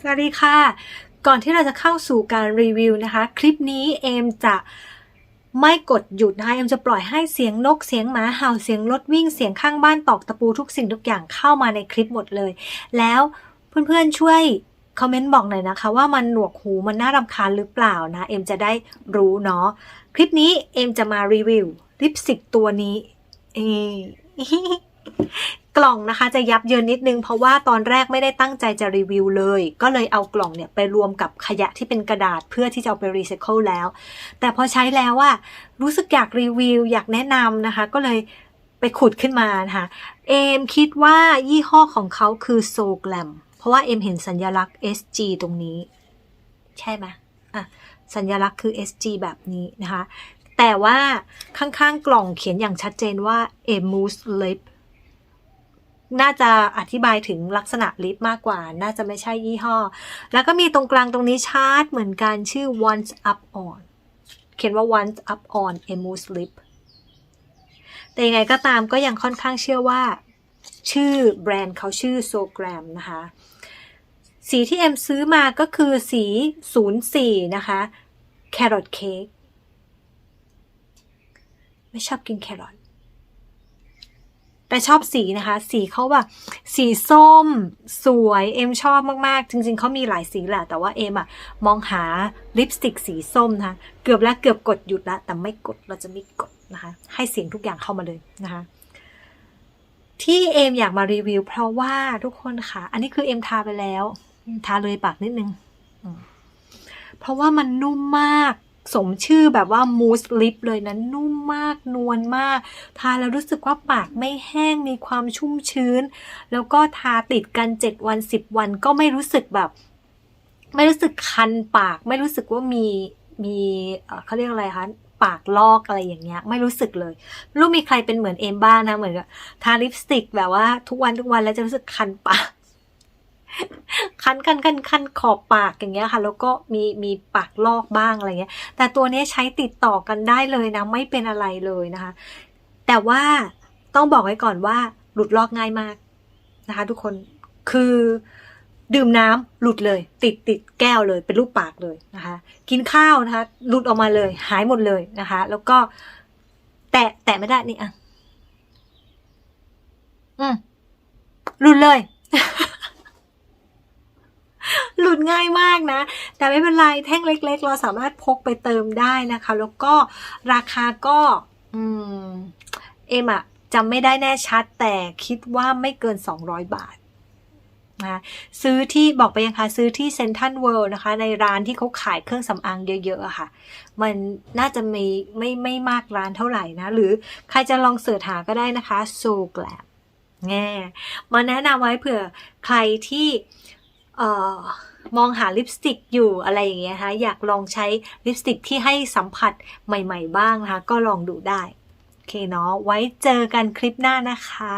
สวัสดีค่ะ ก่อนที่เราจะเข้าสู่การรีวิวนะคะ คลิปนี้เอมจะไม่กดหยุดนะคะเอมจะปล่อยให้เสียงนกเสียงหมาเห่าเสียงรถวิ่งเสียงข้างบ้านตอกตะปูทุกสิ่งทุกอย่างเข้ามาในคลิปหมดเลย แล้วเพื่อนๆช่วยคอมเมนต์บอกหน่อยนะคะ ว่ามันหนวกหูมันน่ารำคาญหรือเปล่านะ เอมจะได้รู้เนาะคลิปนี้เอมจะมารีวิวลิปสติกตัวนี้เอ กล่องนะคะจะยับเยินนิดนึงเพราะว่าตอนแรกไม่ได้ตั้งใจจะรีวิวเลย ก็เลยเอากล่องเนี่ยไปรวมกับขยะที่เป็นกระดาษเพื่อที่จะเอาไปรีไซเคิลแล้ว แต่พอใช้แล้วว่ารู้สึกอยากรีวิว อยากแนะนำนะคะ ก็เลยไปขุดขึ้นมานะคะเอมคิดว่ายี่ห้อของเขาคือโซแกลมเพราะว่าเอมเห็นสัญลักษณ์ SG ตรงนี้ ใช่ไหมอะสัญลักษณ์คือ SG แบบนี้นะคะ แต่ว่าข้างๆกล่องเขียนอย่างชัดเจนว่า a mousse lip น่าจะอธิบายถึงลักษณะลิปมากกว่า น่าจะไม่ใช่ยี่ห้อ แล้วก็มีตรงกลางตรงนี้ชาร์ตเหมือนกันชื่อ once up on เขียนว่า once up on a mousse lip แต่ยังไงก็ตามก็ยังค่อนข้างเชื่อว่า ชื่อแบรนด์เขาชื่อ Sogram นะคะ สีที่เอ็มซื้อมาก็คือสี 04 นะคะ Carrot Cake ไม่ชอบกินแครอท แต่ชอบสีนะคะ สีเขาแบบสีส้ม สวยเอ็มชอบมากๆ จริงๆเขามีหลายสีแหละ แต่ว่าเอ็มอะมองหาลิปสติกสีส้มนะคะเกือบแล้วเกือบกดหยุดแล้วแต่ไม่กดเราจะไม่กดนะคะ ให้เสียงทุกอย่างเข้ามาเลยนะคะที่เอ็มอยากมารีวิว เพราะว่าทุกคนค่ะ อันนี้คือเอ็มทาไปแล้ว ทาเลยปากนิดนึง เพราะว่ามันนุ่มมาก สมชื่อแบบว่ามูสลิปเลยนะ นุ่มมากนวลมาก ทาแล้วรู้สึกว่าปากไม่แห้งมีความชุ่มชื้น แล้วก็ทาติดกัน 7 วัน 10 วันก็ไม่รู้สึกแบบ ไม่รู้สึกคันปาก ไม่รู้สึกว่ามีมีเขาเรียกอะไรคะปากลอกอะไรอย่างเงี้ย ไม่รู้สึกเลยรู้มีใครเป็นเหมือนเอมบ้างนะเหมือนกับทาลิปสติกแบบว่าทุกวันทุกวันแล้วจะรู้สึกคันปาก คันคันคันคันขอบปากอย่างเงี้ยค่ะ แล้วก็มีมีปากลอกบ้างอะไรเงี้ย แต่ตัวนี้ใช้ติดต่อกันได้เลยนะ ไม่เป็นอะไรเลยนะคะ แต่ว่าต้องบอกไว้ก่อนว่าหลุดลอกง่ายมากนะคะ ทุกคนคือดื่มน้ำหลุดเลย ติดติดแก้วเลยเป็นรูปปากเลยนะคะ กินข้าวนะคะ หลุดออกมาเลย หายหมดเลยนะคะ แล้วก็แตะแตะไม่ได้นี่อะ อืมหลุดเลย หลุด ง่ายมากนะ แต่ไม่เป็นไรแท่งเล็ก ๆ เราสามารถพกไปเติมได้นะคะ แล้วก็ราคาก็อืมเอ็มอะจำไม่ได้แน่ชัด แต่คิดว่าไม่เกิน 200 บาทนะซื้อที่บอกไปยังคะซื้อที่เซนทันเวิลด์นะคะ ในร้านที่เขาขายเครื่องสำอางเยอะๆค่ะ มันน่าจะมีไม่ไม่มากร้านเท่าไหร่นะ หรือใครจะลองเสิร์ชหาก็ได้นะคะโซแกลบแง่มาแนะนำไว้เผื่อใครที่เอ่อ มองหาลิปสติกอยู่อะไรอย่างเงี้ยคะอยากลองใช้ลิปสติกที่ให้สัมผัสใหม่ๆบ้างนะคะ ก็ลองดูได้ โอเคเนาะไว้เจอกันคลิปหน้านะคะ